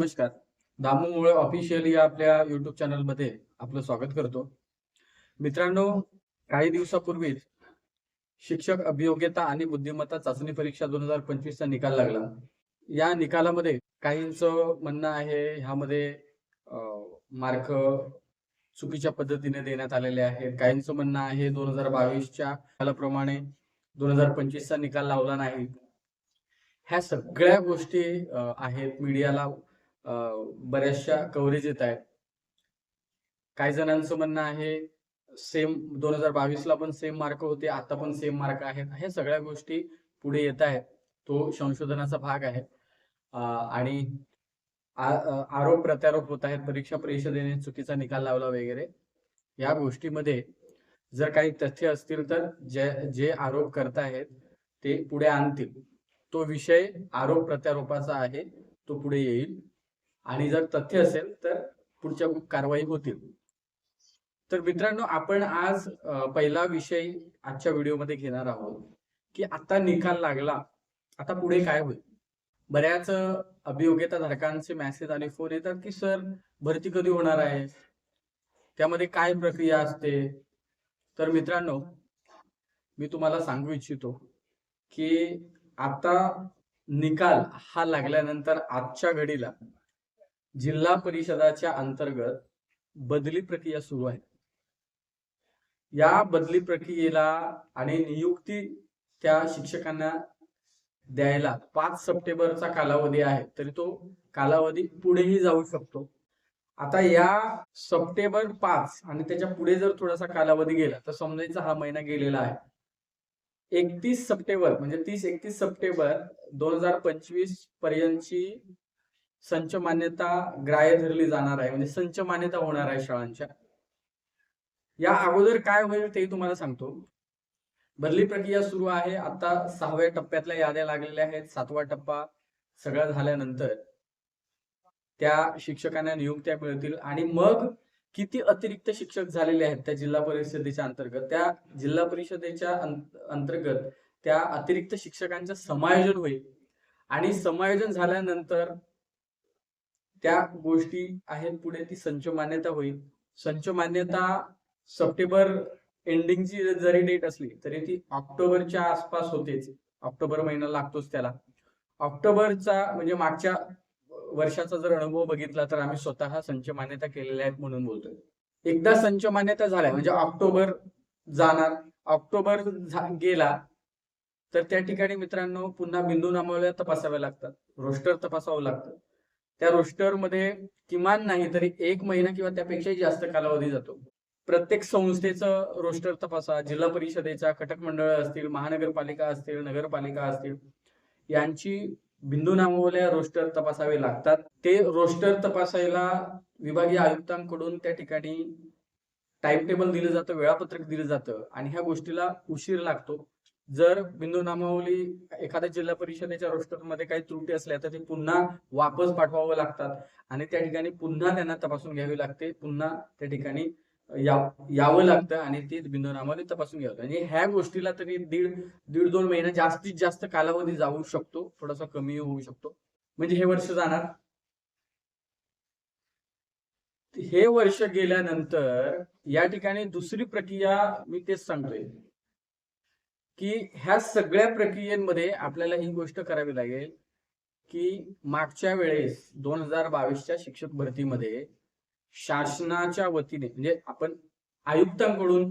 नमस्कार. दामूमुळे ऑफिशियल या आपल्या युट्यूब चॅनलमध्ये आपलं स्वागत करतो. मित्रांनो काही दिवसापूर्वीच शिक्षक अभियोग्यता आणि बुद्धिमत्ता चाचणी परीक्षा दोन हजार पंचवीसचा निकाल लागला. या निकालामध्ये काहींचं म्हणणं आहे ह्यामध्ये मार्क चुकीच्या पद्धतीने देण्यात आलेले आहेत. काहींचं म्हणणं आहे दोन हजार बावीसच्या निकालाप्रमाणे दोन हजार पंचवीसचा निकाल लावला नाही. ह्या सगळ्या गोष्टी आहेत मीडियाला बऱ्याचशा कव्हरेज येत आहेत. काही जणांचं म्हणणं आहे सेम दोन हजार बावीसला पण सेम मार्क होते आता पण सेम मार्क आहेत. ह्या सगळ्या गोष्टी पुढे येत आहेत. तो संशोधनाचा भाग आहे. आणि आरोप प्रत्यारोप होत आहेत परीक्षा परिषदेने चुकीचा निकाल लावला वगैरे. या गोष्टीमध्ये जर काही तथ्य असतील तर जे जे आरोप करतायत ते पुढे आणतील. तो विषय आरोप प्रत्यारोपाचा आहे तो पुढे येईल. आणि जर तथ्य असेल तर पुढच्या कारवाई होतील. तर मित्रांनो आपण आज पहिला विषय आजच्या व्हिडिओमध्ये घेणार आहोत की आता निकाल लागला आता पुढे काय होईल? बऱ्याच अ, अभियोग्यता धारकांचे मेसेज आणि फोन येतात की सर भरती कधी होणार आहे? त्यामध्ये काय प्रक्रिया असते? तर मित्रांनो मी तुम्हाला सांगू इच्छितो की आता निकाल हा लागल्यानंतर आजच्या घडीला जिल्हा परिषदाच्या अंतर्गत बदली प्रक्रिया सुरू आहे. या बदली प्रक्रियेला आणि नियुक्ती त्या शिक्षकांना द्यायला पाच सप्टेंबरचा कालावधी आहे तरी तो कालावधी पुढेही जाऊ शकतो. आता या सप्टेंबर पाच आणि त्याच्या पुढे जर थोडासा कालावधी गेला तर समजायचा हा महिना गेलेला आहे. एकतीस सप्टेंबर म्हणजे तीस एकतीस सप्टेंबर दोन हजार पंचवीस पर्यंतची संच मान्यता ग्राह्य धरली जाणार आहे म्हणजे संच मान्यता होणार आहे शाळांच्या. या अगोदर काय होईल ते तुम्हाला सांगतो. बदली प्रक्रिया सुरू आहे आता सहाव्या टप्प्यातल्या याद्या लागलेल्या आहेत सातवा टप्पा सगळा झाल्यानंतर त्या शिक्षकांना नियुक्त्या मिळतील आणि मग किती अतिरिक्त शिक्षक झालेले आहेत त्या जिल्हा परिषदेच्या अंतर्गत त्या जिल्हा परिषदेच्या अंतर्गत त्या अतिरिक्त शिक्षकांचं समायोजन होईल. आणि समायोजन झाल्यानंतर त्या गोष्टी आहेत पुढे ती संच मान्यता होईल. संच मान्यता सप्टेंबर एंडिंगची जरी डेट असली तरी ती ऑक्टोबरच्या आसपास होतेच. ऑक्टोबर महिना लागतोच त्याला. ऑक्टोबरचा म्हणजे मागच्या वर्षाचा जर अनुभव बघितला तर आम्ही स्वतः संच मान्यता केलेल्या आहेत म्हणून बोलतोय. एकदा संच मान्यता झाल्या म्हणजे ऑक्टोबर जाणार. ऑक्टोबर गेला तर त्या ठिकाणी मित्रांनो पुन्हा बिंदू नामावल्या तपासाव्या लागतात. रोस्टर तपासावं लागतं. त्या रोस्टरमध्ये किमान नाही तरी एक महिना किंवा त्यापेक्षाही जास्त कालावधी जातो. प्रत्येक संस्थेचं रोस्टर तपासा जिल्हा परिषदेचा कटक मंडळ असतील महानगरपालिका असतील नगरपालिका असतील यांची बिंदू नामावल्या रोस्टर तपासावे लागतात. ते रोस्टर तपासायला विभागीय आयुक्तांकडून त्या ठिकाणी टाइम टेबल दिलं जातं वेळापत्रक दिलं जातं आणि ह्या गोष्टीला उशीर लागतो. जर बिंदू नामावली एखाद्या जिल्हा परिषदेच्या रोस्टरमध्ये काही त्रुटी असल्या तर ते पुन्हा वापस पाठवावं लागतात. आणि त्या ठिकाणी पुन्हा त्यांना तपासून घ्यावी लागते. पुन्हा त्या ठिकाणी यावं लागतं आणि ते बिंदू नामावली तपासून घ्यावं आणि ह्या गोष्टीला तरी दीड दीड दोन महिना जास्तीत जास्त कालावधी जाऊ शकतो. थोडासा कमी होऊ शकतो. म्हणजे हे वर्ष जाणार. हे वर्ष गेल्यानंतर या ठिकाणी दुसरी प्रक्रिया मी तेच सांगतोय. की ह्या सगळ्या प्रक्रियेमध्ये आपल्याला ही गोष्ट करावी लागेल की मागच्या वेळेस दोन हजार बावीसच्या शिक्षक भरतीमध्ये शासनाच्या वतीने म्हणजे आपण आयुक्तांकडून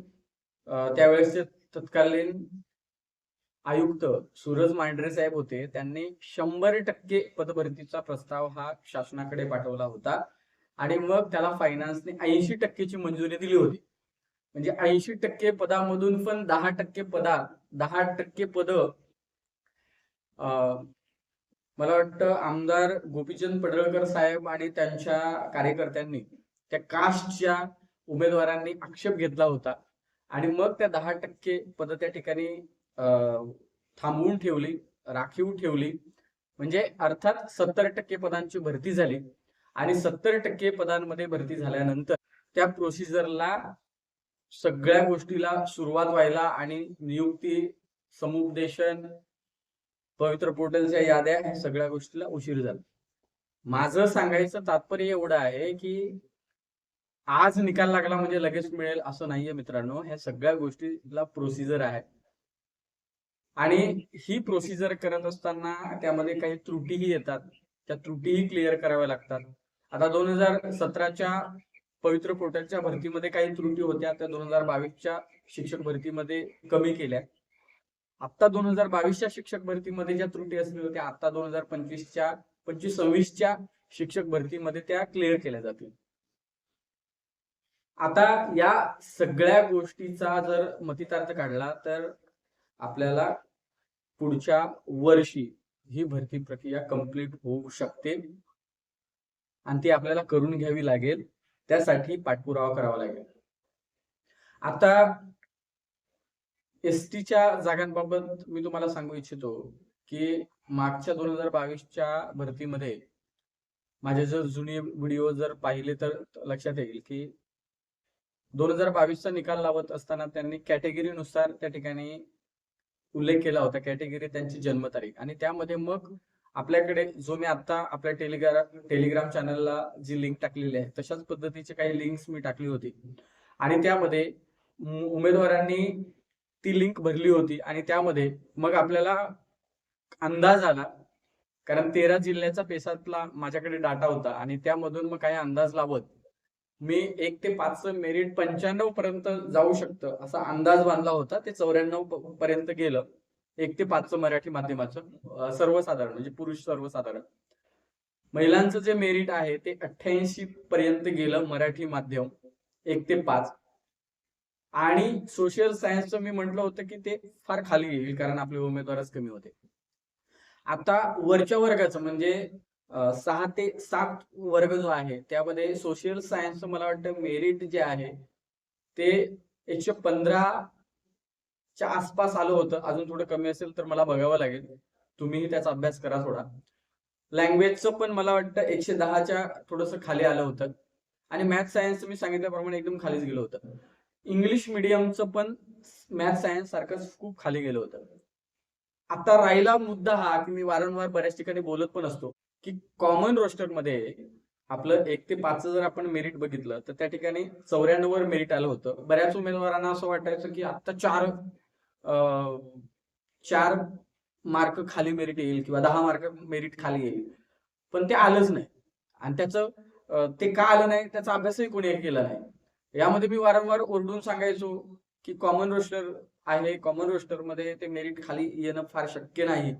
त्यावेळेसचे तत्कालीन आयुक्त सूरज मांढरे साहेब होते त्यांनी शंभर टक्के पदभरतीचा प्रस्ताव हा शासनाकडे पाठवला होता. आणि मग त्याला फायनान्सने ऐंशी टक्केची मंजुरी दिली होती. म्हणजे ऐंशी टक्के पदामधून पण दहा टक्के पदा दहा टक्के पद मला वाटतं आमदार गोपीचंद पडळकर साहेब आणि त्यांच्या कार्यकर्त्यांनी त्या कास्टच्या उमेदवारांनी आक्षेप घेतला होता. आणि मग त्या दहा टक्के पद त्या ठिकाणी अं, थांबवून ठेवली राखीव ठेवली. म्हणजे अर्थात सत्तर टक्के पदांची भरती झाली. आणि सत्तर टक्के पदांमध्ये भरती झाल्यानंतर त्या प्रोसिजरला सगळ्या गोष्टीला सुरुवात व्हायला आणि नियुक्ती समुपदेशन पवित्र पोर्टलच्या याद्या सगळ्या गोष्टीला उशीर झाला. माझं सांगायचं तात्पर्य एवढं आहे की आज निकाल लागला म्हणजे लगेच मिळेल असं नाहीये मित्रांनो. ह्या सगळ्या गोष्टीला प्रोसिजर आहे. आणि ही प्रोसिजर करत असताना त्यामध्ये काही त्रुटीही येतात. त्या त्रुटीही क्लिअर कराव्या लागतात. आता दोन हजार सतराच्या पवित्र पोर्टलच्या भरतीमध्ये काही त्रुटी होत्या. त्या दोन हजार बावीसच्या शिक्षक भरतीमध्ये कमी केल्या. आता दोन हजार बावीसच्या शिक्षक भरतीमध्ये ज्या त्रुटी असल्या होत्या आता दोन हजार पंचवीसच्या पंचवीस सव्वीसच्या शिक्षक भरतीमध्ये त्या क्लिअर केल्या जातील. आता या सगळ्या गोष्टीचा जर मतितार्थ काढला तर आपल्याला पुढच्या वर्षी ही भरती प्रक्रिया कंप्लीट होऊ शकते. आणि ती आपल्याला करून घ्यावी लागेल. त्यासाठी पाठपुरावा करावा लागेल. आता एस टीच्या जागांबाबत मी तुम्हाला सांगू इच्छितो की मागच्या दोन हजार बावीसच्या भरतीमध्ये माझे जर जुने व्हिडिओ जर पाहिले तर लक्षात येईल की दोन हजार बावीसचा निकाल लावत असताना त्यांनी कॅटेगरीनुसार त्या ठिकाणी उल्लेख केला होता. कॅटेगरी त्यांची जन्मतारीख. आणि त्यामध्ये मग आपल्याकडे जो मी आता आपल्या टेलिग्राम टेलिग्राम चॅनलला जी लिंक टाकलेली आहे तशाच पद्धतीचे काही लिंक्स मी टाकली होती. आणि त्यामध्ये उमेदवारांनी ती लिंक भरली होती आणि त्यामध्ये मग आपल्याला अंदाज आला. कारण तेरा जिल्ह्याचा पेसातला माझ्याकडे डाटा होता आणि त्यामधून मग काही अंदाज लावत मी एक ते पाच मेरिट पंच्याण्णव पर्यंत जाऊ शकतं असा अंदाज बांधला होता. ते चौऱ्याण्णव पर्यंत गेलं. एक ते पाचचं मराठी माध्यमाचं सर्वसाधारण म्हणजे पुरुष सर्वसाधारण. महिलांचं जे मेरिट आहे ते अठ्ठ्याऐंशी पर्यंत गेलं मराठी माध्यम एक ते पाच. आणि सोशल सायन्सचं मी म्हटलं होतं की ते फार खाली येईल कारण आपले उमेदवारच कमी होते. आता वरच्या वर्गाचं म्हणजे सहा ते सात वर्ग जो आहे त्यामध्ये सोशल सायन्सचं मला वाटतं मेरिट जे आहे ते एकशे पंधरा च्या आसपास आलं होतं. अजून थोडं कमी असेल तर मला बघावं लागेल. तुम्हीही त्याचा अभ्यास करा थोडा. लँग्वेजचं पण मला वाटतं एकशे दहाच्या थोडंसं खाली आलं होतं. आणि मॅथ सायन्स मी सांगितल्याप्रमाणे एकदम खालीच गेलं होतं. इंग्लिश मिडियमचं पण मॅथ सायन्स सारखंच खूप खाली गेलं होतं. आता राहिला मुद्दा हा की मी वारंवार बऱ्याच ठिकाणी बोलत पण असतो की कॉमन रोस्टरमध्ये आपलं एक ते पाच जर आपण मेरिट बघितलं तर त्या ठिकाणी चौऱ्याण्णव वर मेरिट आलं होतं. बऱ्याच उमेदवारांना असं वाटायचं की आता चार चार मार्क खाली मेरिट येईल किंवा दहा मार्क मेरिट खाली येईल. पण ते आलंच नाही. आणि त्याचं ते का आलं नाही त्याचा अभ्यासही कोणी केला नाही. यामध्ये मी वारंवार ओरडून सांगायचो की कॉमन रोस्टर आहे कॉमन रोस्टरमध्ये ते मेरिट खाली येणं फार शक्य नाही.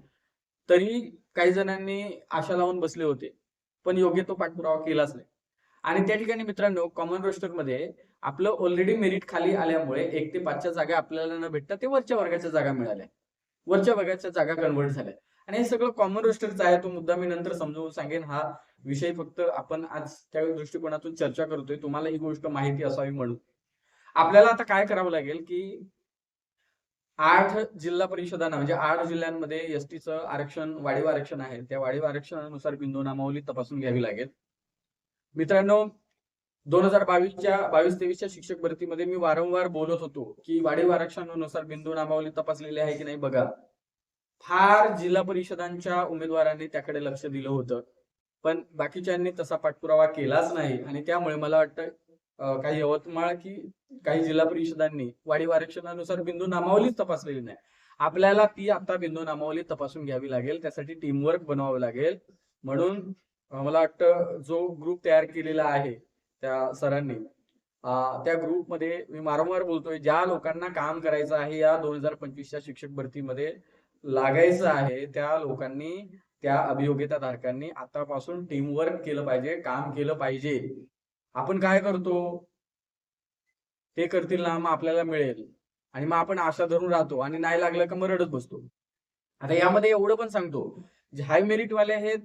तरी काही जणांनी आशा लावून बसले होते पण योग्य तो पाठपुरावा केलाच नाही. आणि त्या ठिकाणी मित्रांनो कॉमन रोस्टरमध्ये आपलं ऑलरेडी मेरिट खाली आल्यामुळे एक ते पाचच्या जागा आपल्याला न भेटता ते वरच्या वर्गाच्या जागा मिळाल्या. वरच्या वर्गाच्या जागा कन्वर्ट झाल्या. आणि हे सगळं कॉमन रोस्टरचा आहे तो मुद्दा मी नंतर समजावून सांगेन. हा विषय फक्त आपण आज त्या दृष्टिकोनातून चर्चा करतोय. तुम्हाला ही गोष्ट माहिती असावी म्हणून. आपल्याला आता काय करावं लागेल की आठ जिल्हा परिषदांना म्हणजे आठ जिल्ह्यांमध्ये एसटीचं आरक्षण वाढीव आरक्षण आहे. त्या वाढीव आरक्षणानुसार बिंदू नामावली तपासून घ्यावी लागेल. मित्रांनो दोन हजार बावीसच्या बावीस तेवीसच्या शिक्षक भरतीमध्ये मी वारंवार बोलत होतो की वाढीव आरक्षणानुसार बिंदू नामावली तपासलेली आहे की नाही बघा. फार जिल्हा परिषदांच्या उमेदवारांनी त्याकडे लक्ष दिलं होतं. पण बाकीच्यांनी तसा पाठपुरावा केलाच नाही आणि त्यामुळे मला वाटतं काही यवतमाळ की काही जिल्हा परिषदांनी वाढीव आरक्षणानुसार बिंदू नामावलीच तपासलेली नाही. आपल्याला ती आता बिंदू नामावली तपासून घ्यावी लागेल त्यासाठी टीमवर्क बनवावं लागेल. म्हणून मला वाटतं जो ग्रुप तयार केलेला आहे त्या सरांनी. त्या ग्रुपमध्ये मी वारंवार बोलतोय ज्या लोकांना काम करायचं आहे या दोन हजार पंचवीसच्या शिक्षक भरतीमध्ये लागायचं आहे त्या लोकांनी त्या अभियोग्यता धारकांनी आतापासून टीमवर्क केलं पाहिजे काम केलं पाहिजे. आपण काय करतो? ते करतील ना मग आपल्याला मिळेल. आणि मग आपण आशा धरून राहतो आणि नाही लागलं का मग रडत बसतो. आता यामध्ये एवढं पण सांगतो जे हाय मेरिट वाले आहेत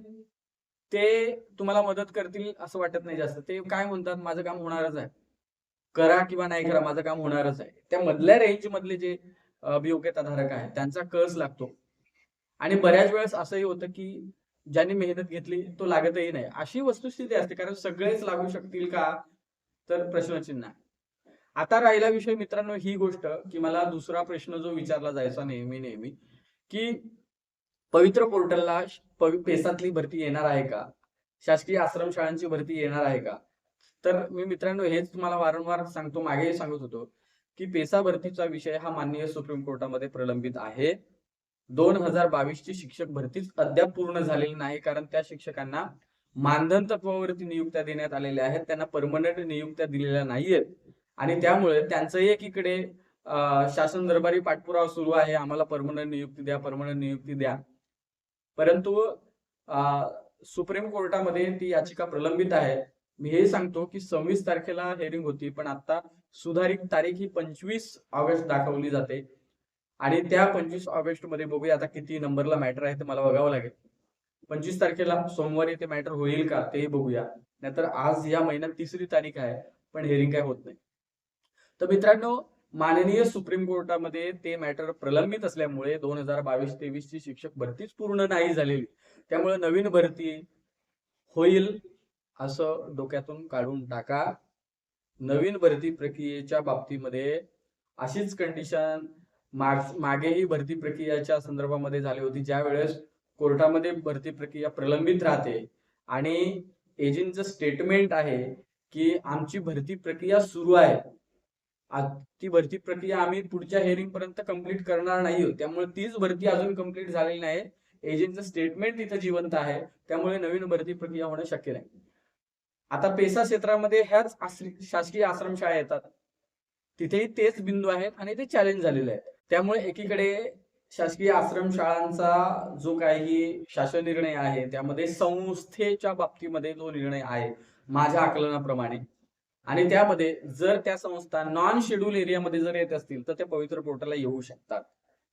ते तुम्हाला मदत करतील असं वाटत नाही जास्त. ते काय म्हणतात माझं काम होणारच आहे. करा किंवा नाही करा माझं काम होणारच आहे. त्या मधल्या रेंज मधले जे अभियोग्यता धारक आहेत त्यांचा कस लागतो? आणि बऱ्याच वेळेस असंही होतं की ज्यांनी मेहनत घेतली तो लागतही नाही. अशी वस्तुस्थिती असते कारण सगळेच लागू शकतील का? तर प्रश्नचिन्ह आहे. आता राहिला विषय मित्रांनो ही गोष्ट की मला दुसरा प्रश्न जो विचारला जायचा नेहमी नेहमी की पवित्र पोर्टलला पेसातली भरती येणार आहे का? शासकीय आश्रमशाळांची भरती येणार आहे का? तर मी मित्रांनो हेच तुम्हाला वारंवार सांगतो मागेही सांगत होतो की पेसा भरतीचा विषय हा माननीय सुप्रीम कोर्टामध्ये प्रलंबित आहे. दोन हजार बावीस ची शिक्षक भरतीच अद्याप पूर्ण झालेली नाही कारण त्या शिक्षकांना मानधन तत्वावरती नियुक्त्या देण्यात आलेल्या आहेत. त्यांना परमनंट नियुक्त्या दिलेल्या नाहीयेत. आणि त्यामुळे त्यांचंही एकीकडे शासन दरबारी पाठपुरावा सुरू आहे. आम्हाला परमनंट नियुक्ती द्या परमनंट नियुक्ती द्या. परंतु सुप्रीम कोर्टामध्ये ती याचिका प्रलंबित आहे. मी हे सांगतो की सव्वीस तारखेला हेअरिंग होती पण आता सुधारित तारीख ही पंचवीस ऑगस्ट दाखवली जाते. आणि त्या पंचवीस ऑगस्टमध्ये बघूया आता किती नंबरला मॅटर आहे ते मला बघावं लागेल. पंचवीस तारखेला सोमवारी ते मॅटर होईल का तेही बघूया. नाहीतर आज या महिन्यात तिसरी तारीख आहे पण हेअरिंग काय होत नाही. तर मित्रांनो माननीय सुप्रीम कोर्टामध्ये ते मॅटर प्रलंबित असल्यामुळे दोन हजार बावीस तेवीस ची शिक्षक भरतीच पूर्ण नाही झालेली. त्यामुळे नवीन भरती होईल असं डोक्यातून काढून टाका. नवीन भरती प्रक्रियेच्या बाबतीमध्ये अशीच कंडिशन माग मागेही भरती प्रक्रियाच्या संदर्भामध्ये झाली होती. ज्या वेळेस कोर्टामध्ये भरती प्रक्रिया प्रलंबित राहते आणि एजंटचं स्टेटमेंट आहे की आमची भरती प्रक्रिया सुरू आहे. ती भरती प्रक्रिया आम्ही पुढच्या हेअरिंग पर्यंत कंप्लीट करणार नाही त्यामुळे तीच भरती अजून कंप्लीट झालेली नाही. एजंटचं स्टेटमेंट तिथं जिवंत आहे. त्यामुळे नवीन भरती प्रक्रिया होणं शक्य नाही. आता पेसा क्षेत्रामध्ये ह्याच शासकीय आश्रमशाळा येतात. तिथेही तेच बिंदू आहेत आणि ते चॅलेंज झालेले आहेत. त्यामुळे एकीकडे शासकीय आश्रमशाळांचा जो काही शासन निर्णय आहे त्यामध्ये संस्थेच्या बाबतीमध्ये जो निर्णय आहे माझ्या आकलनाप्रमाणे. आणि त्यामध्ये जर त्या संस्था नॉन शेड्यूल एरियामध्ये जर येत असतील तर त्या पवित्र पोर्टलला येऊ शकतात.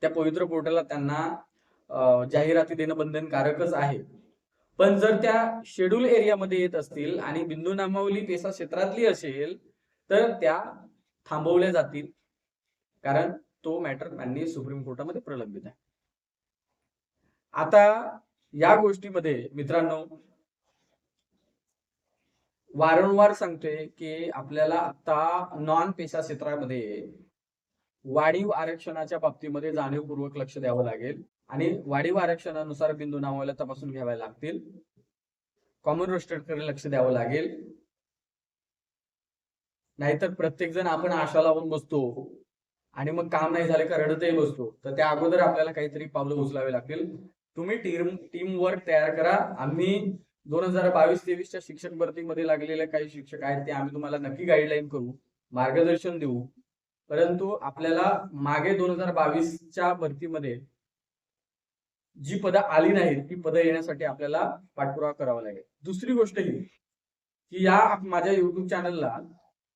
त्या पवित्र पोर्टलला त्यांना जाहिराती देणं बंधनकारकच आहे. पण जर त्या शेड्यूल एरियामध्ये येत असतील आणि बिंदू नामावली पेसा क्षेत्रातली असेल तर त्या थांबवल्या जातील. कारण तो मॅटर त्यांनी सुप्रीम कोर्टामध्ये प्रलंबित आहे. आता या गोष्टीमध्ये मित्रांनो वारंवार सांगतोय की आपल्याला आता नॉन पेशा क्षेत्रामध्ये वाढीव आरक्षणाच्या बाबतीमध्ये जाणीवपूर्वक लक्ष द्यावं लागेल आणि वाढीव आरक्षणानुसार बिंदू नावाला तपासून घ्यावे लागतील. कॉमन रोस्टेडकडे लक्ष द्यावं लागेल. नाहीतर प्रत्येक जण आपण आशा लावून बसतो आणि मग काम नाही झाले का रडतही बसतो. तर त्या अगोदर आपल्याला काहीतरी पावलं उचलावे लागतील. तुम्ही टीम टीम वर्क तयार करा. आम्ही दोन हजार बावीस तेवीसच्या शिक्षक भरतीमध्ये लागलेले काही शिक्षक आहेत ते आम्ही तुम्हाला नक्की गाईडलाईन करू मार्गदर्शन देऊ. परंतु आपल्याला मागे दोन हजार बावीसच्या भरतीमध्ये जी पदं आली नाहीत ती पदं येण्यासाठी आपल्याला पाठपुरावा करावा लागेल. दुसरी गोष्ट ही की या माझ्या युट्यूब चॅनलला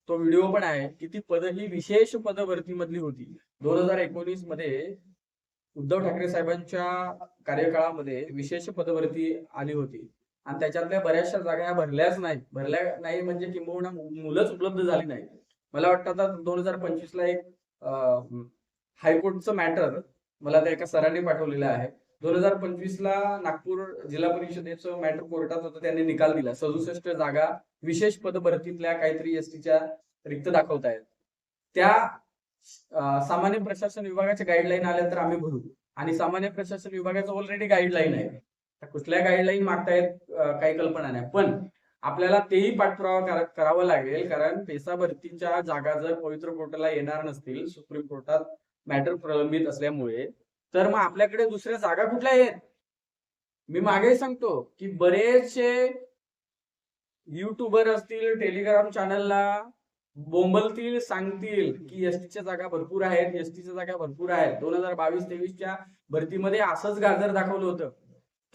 तो व्हिडिओ पण आहे की ती पदं ही विशेष पद भरतीमधली होती. दोन हजार एकोणीसमध्ये उद्धव ठाकरे साहेबांच्या कार्यकाळामध्ये विशेष पदभरती आली होती. आणि त्याच्यातल्या बऱ्याचशा जागा या भरल्याच नाही भरल्या नाही म्हणजे किंबहुना मुलंच उपलब्ध झाली नाही मला वाटतं आता दोन हजार पंचवीस ला एक हायकोर्टचं मॅटर मला त्या एका सरांनी पाठवलेलं आहे. दोन हजार पंचवीस ला नागपूर जिल्हा परिषदेचं मॅटर कोर्टात होतं त्यांनी निकाल दिला. सदुसष्ट जागा विशेष पद भरतीतल्या काहीतरी एसटीच्या रिक्त दाखवत आहेत त्या सामान्य प्रशासन विभागाच्या गाईडलाईन आल्या तर आम्ही भरू. आणि सामान्य प्रशासन विभागाचं ऑलरेडी गाईडलाईन आहे. आता कुठल्या गाईडलाईन मागतायत? काही कल्पना नाही. पण आपल्याला तेही पाठपुरावा करावं करावा लागेल कारण पेसा भरतीच्या जागा जर पवित्र कोर्टाला येणार नसतील सुप्रीम कोर्टात मॅटर प्रलंबित असल्यामुळे तर मग आपल्याकडे दुसऱ्या जागा कुठल्या आहेत? मी मागे सांगतो की बरेचसे युट्यूबर असतील टेलिग्राम चॅनलला बोंबलतील सांगतील की एसटीच्या जागा भरपूर आहेत एसटीच्या जागा भरपूर आहेत. दोन हजार बावीस तेवीसच्या भरतीमध्ये असंच गाजर दाखवलं होतं.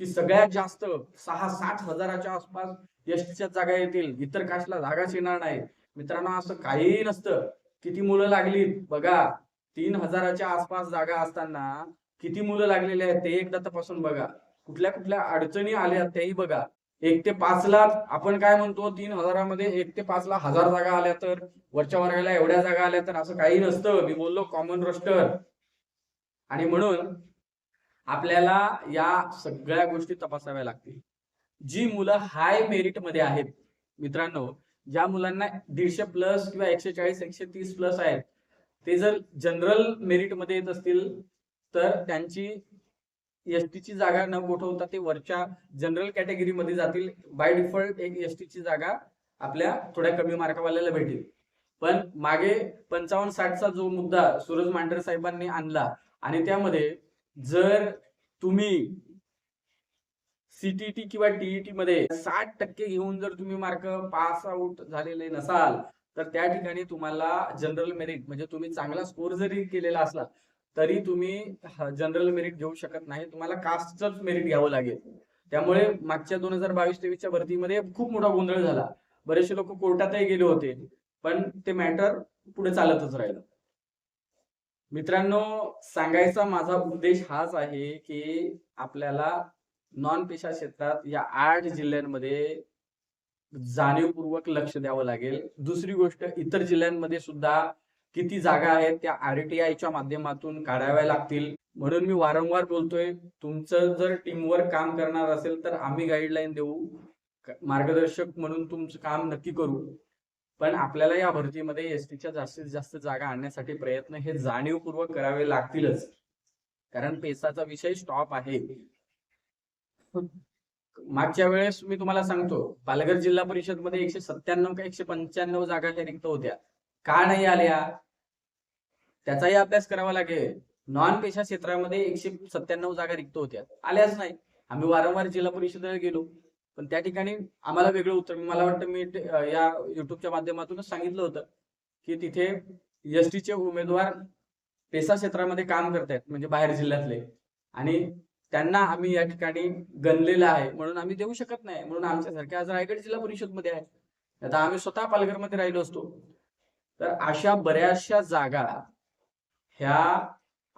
की सगळ्यात जास्त सहा साठ हजाराच्या आसपास एसटीच्या जागा येतील. इतर काशला जागाच येणार नाही. मित्रांनो असं काहीही नसतं. किती मुलं लागली बघा तीन हजाराच्या आसपास जागा असताना किती मुलं लागलेली आहेत ते एकदा तपासून बघा. कुठल्या कुठल्या अडचणी आल्या तेही बघा. एक ते पाच ला आपण काय म्हणतो तीन हजारामध्ये एक ते पाच ला हजार जागा आल्या तर वरच्या वर्गाला एवढ्या जागा आल्या तर असं काही नसतं. मी बोललो कॉमन रोस्टर आणि म्हणून आपल्याला या सगळ्या गोष्टी तपासाव्या लागतील. जी मुलं हाय मेरिटमध्ये आहेत मित्रांनो ज्या मुलांना दीडशे प्लस किंवा एकशे चाळीस एकशे तीस प्लस आहेत ते जर जनरल मेरिटमध्ये येत असतील तर त्यांची एस टीची जागा न गोठवता ते वरच्या जनरल कॅटेगरीमध्ये जातील. बाय डिफॉल्ट एक एसटीची जागा आपल्या थोड्या कमी मार्कावाल्याला भेटेल. पण मागे पंचावन्न साठचा जो मुद्दा सूरज मांढरे साहेबांनी आणला आणि त्यामध्ये जर तुम्ही सीटीटी किंवा टीईटी मध्ये साठ टक्के घेऊन जर तुम्ही मार्क पास आउट झालेले नसाल तर त्या ठिकाणी तुम्हाला जनरल मेरिट म्हणजे तुम्ही चांगला स्कोर जरी केलेला असला तरी तुम्ही जनरल मेरिट घेऊ शकत नाही. तुम्हाला कास्टच मेरिट घ्यावं लागेल. त्यामुळे मागच्या दोन हजार बावीस तेवीसच्या भरतीमध्ये खूप मोठा गोंधळ झाला. बरेचसे लोक कोर्टातही गेले होते पण ते मॅटर पुढे चालतच राहिलं. मित्रांनो सांगायचा माझा उद्देश हाच आहे की आपल्याला नॉन पेशा क्षेत्रात या आठ जिल्ह्यांमध्ये जाणीवपूर्वक लक्ष द्यावं लागेल. दुसरी गोष्ट इतर जिल्ह्यांमध्ये सुद्धा किती जागा आहेत त्या आरटीआयच्या माध्यमातून काढाव्या लागतील. म्हणून मी वारंवार बोलतोय तुमचं जर टीमवर काम करणार असेल तर आम्ही गाईडलाईन देऊ. मार्गदर्शक म्हणून तुमचं काम नक्की करू. पण आपल्याला या भरतीमध्ये एसटीच्या जास्तीत जास्त जागा आणण्यासाठी प्रयत्न हे जाणीवपूर्वक करावे लागतीलच. कारण पेसाचा विषय स्टॉप आहे. मागच्या वेळेस मी तुम्हाला सांगतो पालघर जिल्हा परिषदमध्ये एकशे सत्त्याण्णव का एकशे पंच्याण्णव जागा ह्या रिक्त होत्या. का नाही आल्या? त्याचाही अभ्यास करावा लागेल. नॉन पेशा क्षेत्रामध्ये एकशे सत्त्याण्णव जागा रिक्त होत्या. आल्याच नाही. आम्ही वारंवार जिल्हा परिषदेला गेलो. पण त्या ठिकाणी आम्हाला वेगळं उत्तर मला वाटतं मी या युट्यूबच्या माध्यमातूनच सांगितलं होतं की तिथे एस चे उमेदवार पेसा क्षेत्रामध्ये काम करतायत म्हणजे बाहेर जिल्ह्यातले. आणि त्यांना आम्ही या ठिकाणी गणलेलं आहे म्हणून आम्ही देऊ शकत नाही म्हणून आमच्यासारख्या आज रायगड जिल्हा परिषदमध्ये आहे. आता आम्ही स्वतः पालघरमध्ये राहिलो असतो. तर अशा बऱ्याचशा जागा ह्या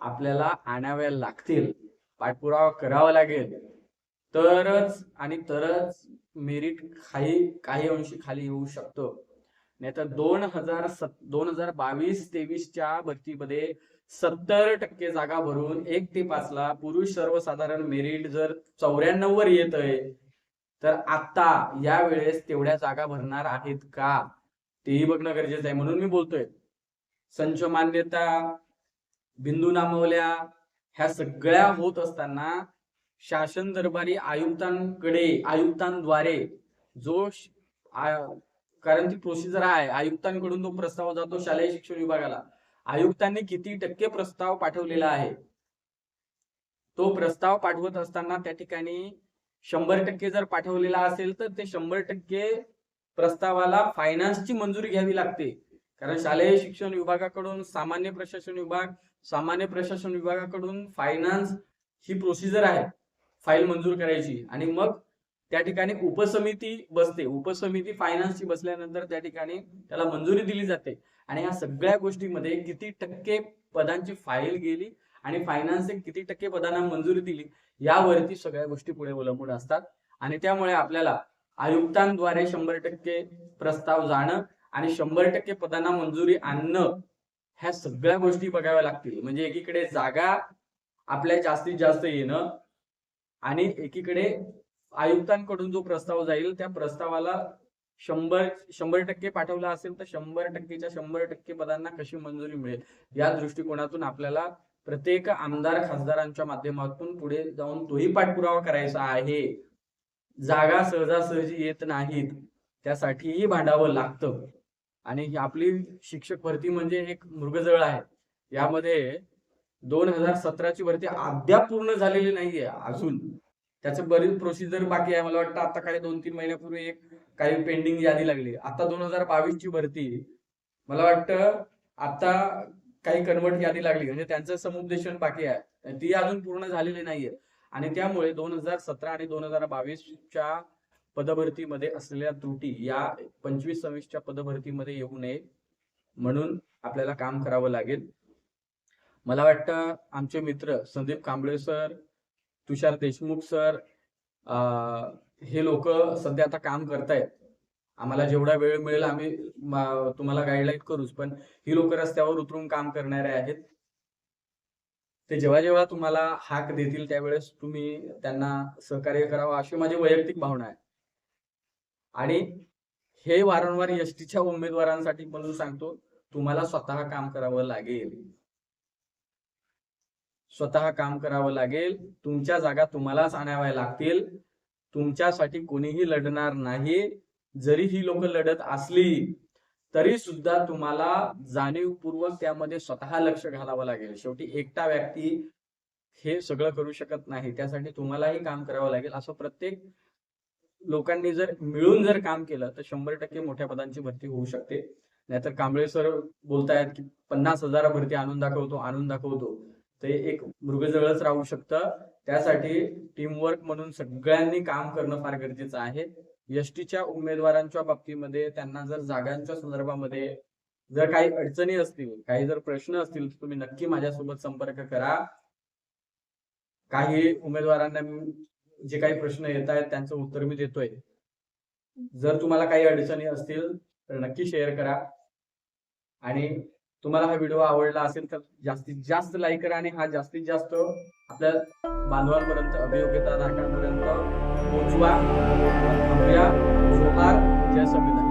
आपल्याला आणाव्या लागतील पाठपुरावा करावा लागेल. तरच आणि तरच मेरिट काही काही अंशी खाली येऊ शकतो. नाहीतर दोन हजार सत दोन हजार बावीस तेवीसच्या भरतीमध्ये सत्तर टक्के जागा भरून एक ते पाचला पुरुष सर्वसाधारण मेरिट जर चौऱ्याण्णव वर येत आहे तर आता या वेळेस तेवढ्या जागा भरणार आहेत का? तेही बघणं गरजेचं आहे म्हणून मी बोलतोय. संच मान्यता बिंदू नामवल्या ह्या सगळ्या होत असताना शासन दरबारी आयुक्तांकडे आयुक्तांद्वारे जो कारण ती प्रोसिजर आहे आयुक्तांकडून तो प्रस्ताव जातो शालेय शिक्षण विभागाला. आयुक्तांनी किती टक्के प्रस्ताव पाठवलेला आहे? तो प्रस्ताव पाठवत असताना त्या ठिकाणी शंभर टक्के जर पाठवलेला असेल तर ते शंभर टक्के प्रस्तावाला फायनान्सची मंजुरी घ्यावी लागते. कारण शालेय शिक्षण विभागाकडून सामान्य प्रशासन विभाग सामान्य प्रशासन विभागाकडून फायनान्स ही प्रोसिजर आहे. फाईल मंजूर करायची आणि मग त्या ठिकाणी उपसमिती बसते. उपसमिती फायनान्सची बसल्यानंतर त्या ठिकाणी त्याला मंजुरी दिली जाते. आणि या सगळ्या गोष्टीमध्ये किती टक्के पदांची फाईल गेली आणि फायनान्सने किती टक्के पदांना मंजुरी दिली यावरती सगळ्या गोष्टी पुढे अवलंबून असतात. आणि त्यामुळे आपल्याला आयुक्तांद्वारे शंभर टक्के प्रस्ताव जाणं आणि शंभर टक्के पदांना मंजुरी आणणं ह्या सगळ्या गोष्टी बघाव्या लागतील. म्हणजे एकीकडे जागा आपल्या जास्तीत जास्त येणं आणि एकीकडे आयुक्तांकडून जो प्रस्ताव जाईल त्या प्रस्तावाला शंभर शंभर टक्के पाठवला असेल तर शंभर टक्केच्या शंभर टक्के पदांना कशी मंजुरी मिळेल? या दृष्टिकोनातून आपल्याला प्रत्येक आमदार खासदारांच्या माध्यमातून पुढे जाऊन तोही पाठपुरावा करायचा आहे. जागा सहजासहजी येत नाहीत त्यासाठीही भांडावं लागतं. आणि आपली शिक्षक भरती म्हणजे एक मृगजळ आहे. यामध्ये दोन हजार सतराची भरती अद्याप पूर्ण झालेली नाहीये अजून. त्याचं बरीच प्रोसिजर बाकी आहे. मला वाटतं आता काही दोन तीन महिन्यापूर्वी एक काही पेंडिंग यादी लागली. आता दोन हजार बावीस ची भरती मला वाटतं आता काही कन्वर्ट यादी लागली. म्हणजे त्यांचं समुपदेशन बाकी आहे. ती अजून पूर्ण झालेली नाहीये. आणि त्यामुळे दोन हजार सतरा आणि दोन हजार बावीसच्या पदभरतीमध्ये असलेल्या त्रुटी या पंचवीस सव्वीसच्या पदभरतीमध्ये येऊ नये म्हणून आपल्याला काम करावं लागेल. मला वाटतं आमचे मित्र संदीप कांबळे सर तुषार देशमुख सर हे लोक सध्या आता काम करतायत. आम्हाला जेवढा वेळ मिळेल आम्ही तुम्हाला गाईडलाईन करूच पण ही लोक रस्त्यावर उतरून काम करणारे आहेत. ते जेव्हा जेव्हा तुम्हाला हाक देतील त्यावेळेस तुम्ही त्यांना सहकार्य करावं अशी माझी वैयक्तिक भावना आहे. आणि हे वारंवार एसटीच्या उमेदवारांसाठी म्हणून सांगतो तुम्हाला स्वतः काम करावं लागेल. स्वतः काम करावं लागेल. तुमच्या जागा तुम्हालाच आणाव्या लागतील. तुमच्यासाठी कोणीही लढणार नाही. जरी ही लोक लढत असली तरी सुद्धा तुम्हाला जाणीवपूर्वक त्यामध्ये स्वतः लक्ष घालावं लागेल. शेवटी एकटा व्यक्ती हे सगळं करू शकत नाही. त्यासाठी तुम्हालाही काम करावं लागेल. असं प्रत्येक लोकांनी जर मिळून जर काम केलं तर शंभर टक्के मोठ्या पदांची भरती होऊ शकते. नाहीतर कांबळे सर बोलतायत की पन्नास हजार भरती आणून दाखवतो आणून दाखवतो. ते एक मृगजवळच राहू शकतं. त्यासाठी टीमवर्क म्हणून सगळ्यांनी काम करणं फार गरजेचं आहे. एसटीच्या उमेदवारांच्या बाबतीमध्ये त्यांना जर जागांच्या संदर्भामध्ये जर काही अडचणी असतील काही जर प्रश्न असतील तर तुम्ही नक्की माझ्यासोबत संपर्क करा. काही उमेदवारांना जे काही प्रश्न येत आहेत त्यांचं उत्तर मी देतोय. जर तुम्हाला काही अडचणी असतील तर नक्की शेअर करा. आणि तुम्हाला हा व्हिडिओ आवडला असेल तर जास्तीत जास्त लाईक करा आणि हा जास्तीत जास्त आपल्या बांधवांपर्यंत अभियोग्यता धारकांपर्यंत पोहोचवा. थांबूया. जोहार जय संविधान.